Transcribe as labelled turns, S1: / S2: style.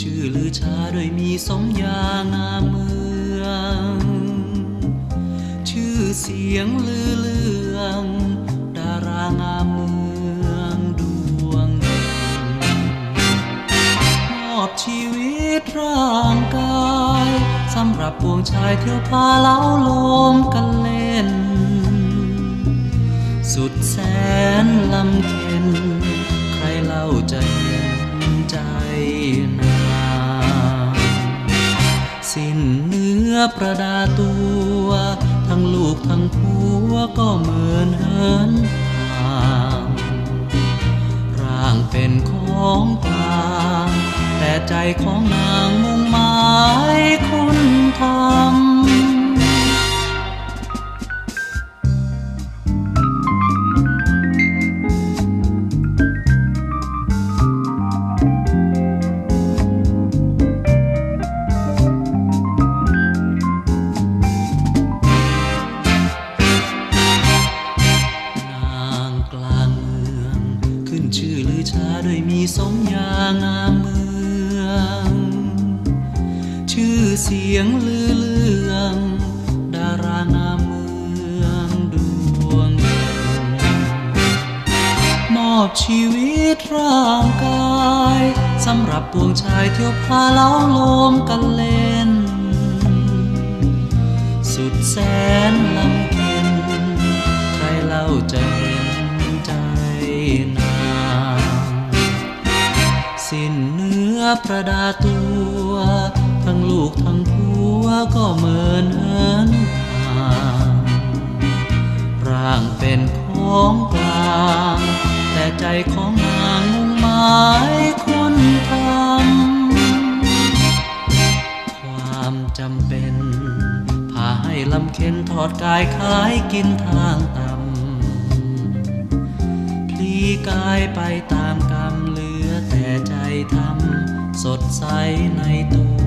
S1: ชื่อลือชาโดยมีสมญางามเมือง ชื่อเสียงลือเลือง ดารางามเมืองดวงหนึ่งมอบชีวิตร่างกายสำหรับปวงชายเที่ยวพาเล้าลมกันเล่น สุดแสนลำเค็นใครเล่าจะเห็นใจนา อประดาตัว ทั้งลูกทั้งผัวก็เหมือนเหินห่างร่างเป็นของกลาง แต่ใจของนางมุ่งหมาย ลือชาด้วยมีสมญางามเมือง ชื่อเสียงลือเลือง ดารางามเมืองดวงหนึ่งมอบชีวิตร่างกายสำหรับปวงชายเที่ยวพาเล้าลมกันเล่น สุดแสนลำ ประดาตัว ทั้งลูกทั้งผัวก็เหมือนเหินห่างร่างเป็นของกลาง แต่ใจของนางมุ่งหมายคนทำความจำเป็นพาให้ลำเค็นถอดกายขายกินทางต่ำพลีกายไปตามกรรมเหลือ ทำสดใสในตัว